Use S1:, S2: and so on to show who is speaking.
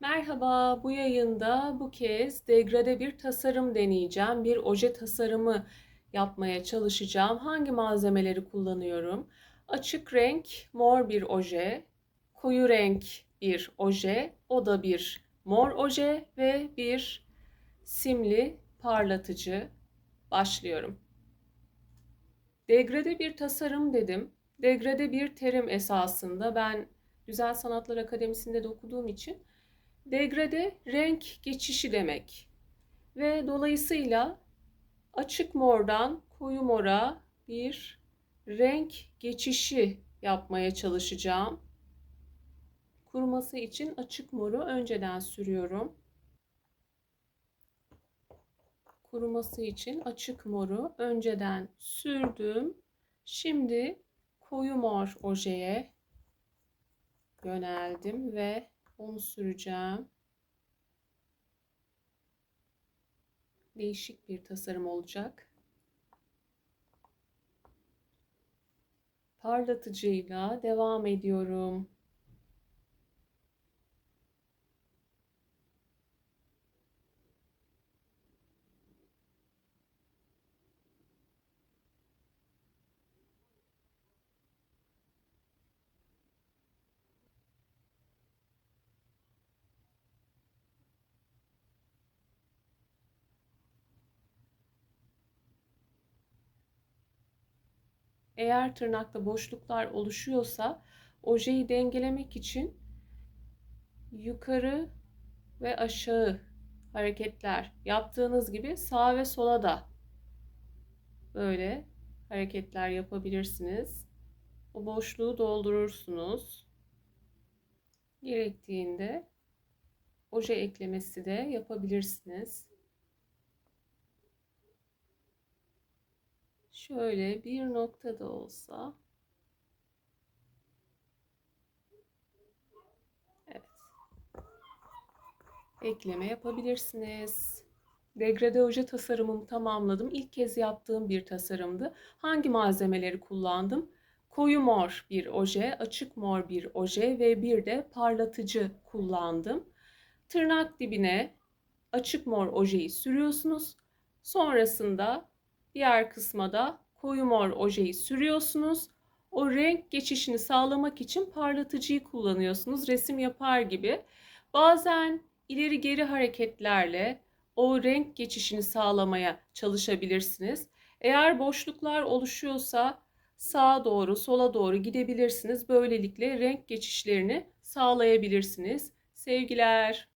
S1: Merhaba, bu yayında bu kez degrade bir tasarım deneyeceğim. Bir oje tasarımı yapmaya çalışacağım. Hangi malzemeleri kullanıyorum? Açık renk mor bir oje, koyu renk bir oje, o da bir mor oje ve bir simli parlatıcı. Başlıyorum. Degrade bir tasarım dedim. Degrade bir terim esasında. Ben Güzel Sanatlar Akademisi'nde de okuduğum için Degrade renk geçişi demek. Ve dolayısıyla açık mordan koyu mora bir renk geçişi yapmaya çalışacağım. Kuruması için açık moru önceden sürüyorum. Kuruması için açık moru önceden sürdüm. Şimdi koyu mor ojeye yöneldim ve onu süreceğim. Değişik bir tasarım olacak. Parlatıcıyla devam ediyorum. Eğer tırnakta boşluklar oluşuyorsa ojeyi dengelemek için yukarı ve aşağı hareketler yaptığınız gibi sağa ve sola da böyle hareketler yapabilirsiniz. O boşluğu doldurursunuz. Gerektiğinde oje eklemesi de yapabilirsiniz. Şöyle bir nokta da olsa. Evet. Ekleme yapabilirsiniz. Degrade oje tasarımımı tamamladım. İlk kez yaptığım bir tasarımdı. Hangi malzemeleri kullandım? Koyu mor bir oje, açık mor bir oje ve bir de parlatıcı kullandım. Tırnak dibine açık mor ojeyi sürüyorsunuz. Sonrasında Diğer kısma da koyu mor ojeyi sürüyorsunuz. O renk geçişini sağlamak için parlatıcıyı kullanıyorsunuz. Resim yapar gibi. Bazen ileri geri hareketlerle o renk geçişini sağlamaya çalışabilirsiniz. Eğer boşluklar oluşuyorsa sağa doğru, sola doğru gidebilirsiniz. Böylelikle renk geçişlerini sağlayabilirsiniz. Sevgiler.